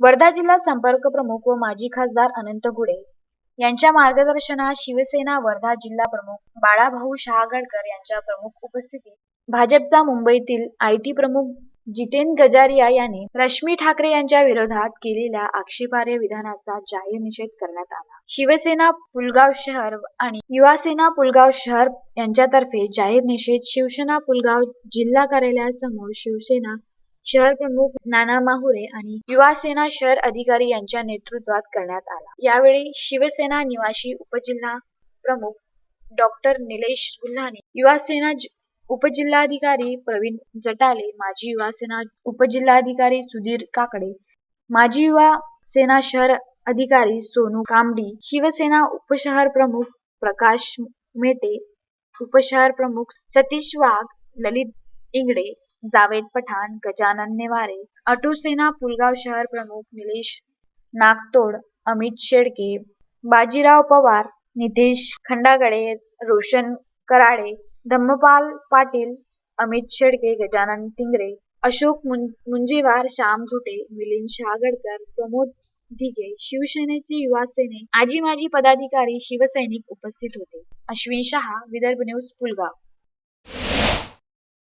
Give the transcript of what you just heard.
वर्धा जिल्हा संपर्क प्रमुख व माजी खासदार अनंत घुडे यांच्या मार्गदर्शनात शिवसेना वर्धा जिल्हा प्रमुख बाळाभाऊ शहागडकर यांच्या प्रमुख उपस्थितीत भाजपचा मुंबईतील आयटी प्रमुख जितेन गजारिया यांनी रश्मी ठाकरे यांच्या विरोधात केलेल्या आक्षेपार्ह विधानाचा जाहीर निषेध करण्यात आला. शिवसेना पुलगाव शहर आणि युवासेना पुलगाव शहर यांच्यातर्फे जाहीर निषेध शिवसेना पुलगाव जिल्हा कार्यालयासमोर शिवसेना शहर प्रमुख नाना माहुरे आणि युवासेना शहर अधिकारी यांच्या नेतृत्वात करण्यात आला. यावेळी शिवसेना निवासी उपजिल्हा प्रमुख डॉक्टर निलेश गुल्हाने, युवासेना उपजिल्हाधिकारी प्रवीण जटाले, माजी युवासेना उपजिल्हाधिकारी सुधीर काकडे, माजी युवा सेना शहर अधिकारी सोनू कामडी, शिवसेना उपशहर प्रमुख प्रकाश मेटे, उपशहर प्रमुख सतीश वाघ, ललित इंगडे जावेद पठाण, गजानन नेवारे, अटुसेना पुलगाव शहर प्रमुख निलेश नागतोड, अमित शेळके, बाजीराव पवार, नितेश खंडागडे रोशन कराडे धम्मपाल पाटील, अमित शेडके गजानन तिंगरे, अशोक मुंजीवार श्याम झुटे मिलिंद शहागडकर, प्रमोद दिगे शिवसेनेचे युवासेना आजी माजी पदाधिकारी, शिवसैनिक उपस्थित होते. अश्विन शहा, विदर्भ न्यूज, पुलगाव